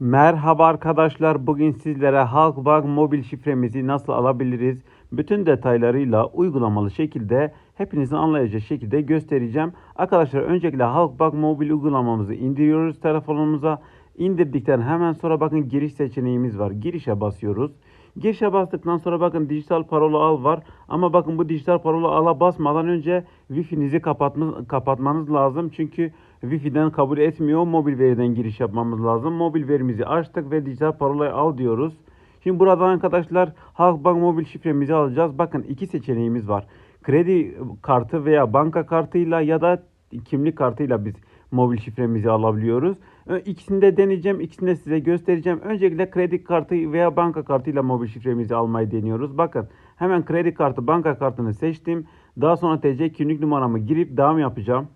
Merhaba arkadaşlar. Bugün sizlere Halkbank mobil şifremizi nasıl alabiliriz? Bütün detaylarıyla uygulamalı şekilde hepinizin anlayacağı şekilde göstereceğim. Arkadaşlar öncelikle Halkbank mobil uygulamamızı indiriyoruz telefonumuza. İndirdikten hemen sonra bakın giriş seçeneğimiz var. Girişe basıyoruz. Girişe bastıktan sonra bakın dijital parola al var. Ama bakın bu dijital parola ala basmadan önce Wi-Fi'nizi kapatma, kapatmanız lazım. Çünkü Wi-Fi'den kabul etmiyor. Mobil veriden giriş yapmamız lazım. Mobil verimizi açtık ve dijital parolayı al diyoruz. Şimdi buradan arkadaşlar Halkbank mobil şifremizi alacağız. Bakın iki seçeneğimiz var. Kredi kartı veya banka kartıyla ya da kimlik kartıyla biz mobil şifremizi alabiliyoruz. İkisini de deneyeceğim. İkisini de size göstereceğim. Öncelikle kredi kartı veya banka kartıyla mobil şifremizi almayı deniyoruz. Bakın hemen kredi kartı banka kartını seçtim. Daha sonra TC kimlik numaramı girip devam yapacağım.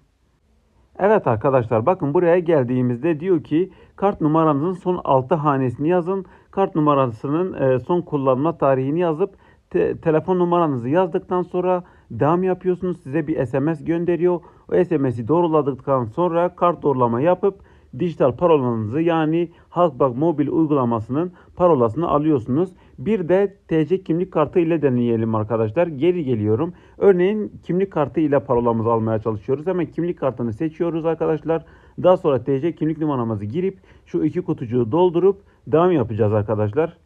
Evet arkadaşlar bakın buraya geldiğimizde diyor ki kart numaranızın son 6 hanesini yazın. Kart numarasının e, son kullanma tarihini yazıp te- telefon numaranızı yazdıktan sonra devam yapıyorsunuz. Size bir SMS gönderiyor. O SMS'i doğruladıktan sonra kart doğrulama yapıp dijital parolanızı yani Halkbank mobil uygulamasının parolasını alıyorsunuz. Bir de TC kimlik kartı ile deneyelim arkadaşlar. Geri geliyorum. Örneğin kimlik kartı ile parolamızı almaya çalışıyoruz. Hemen kimlik kartını seçiyoruz arkadaşlar. Daha sonra TC kimlik numaramızı girip şu iki kutucuğu doldurup devam yapacağız arkadaşlar.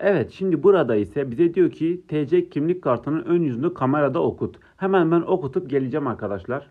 Evet şimdi burada ise bize diyor ki TC kimlik kartının ön yüzünü kamerada okut. Hemen ben okutup geleceğim arkadaşlar.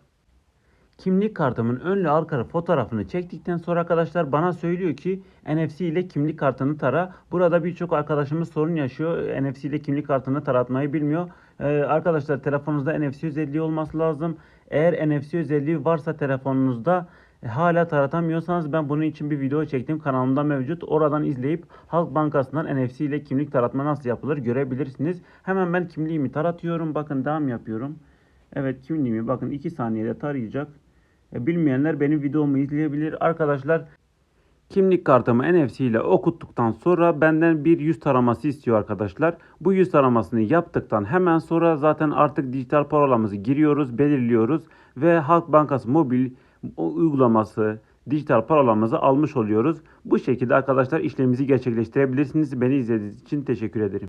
Kimlik kartımın ön ve arka fotoğrafını çektikten sonra arkadaşlar bana söylüyor ki NFC ile kimlik kartını tara. Burada birçok arkadaşımız sorun yaşıyor. NFC ile kimlik kartını taratmayı bilmiyor. Ee, arkadaşlar telefonunuzda NFC özelliği olması lazım. Eğer NFC özelliği varsa telefonunuzda e, hala taratamıyorsanız ben bunun için bir video çektim. Kanalımda mevcut. Oradan izleyip Halk Bankası'ndan NFC ile kimlik taratma nasıl yapılır görebilirsiniz. Hemen ben kimliğimi taratıyorum. Bakın devam yapıyorum. Evet kimliğimi bakın 2 saniyede tarayacak. E, Bilmeyenler benim videomu izleyebilir. Arkadaşlar kimlik kartımı NFC ile okuttuktan sonra benden bir yüz taraması istiyor arkadaşlar. Bu yüz taramasını yaptıktan hemen sonra zaten artık dijital parolamızı giriyoruz, belirliyoruz ve Halk Bankası mobil uygulaması dijital parolamızı almış oluyoruz. Bu şekilde arkadaşlar işlemimizi gerçekleştirebilirsiniz. Beni izlediğiniz için teşekkür ederim.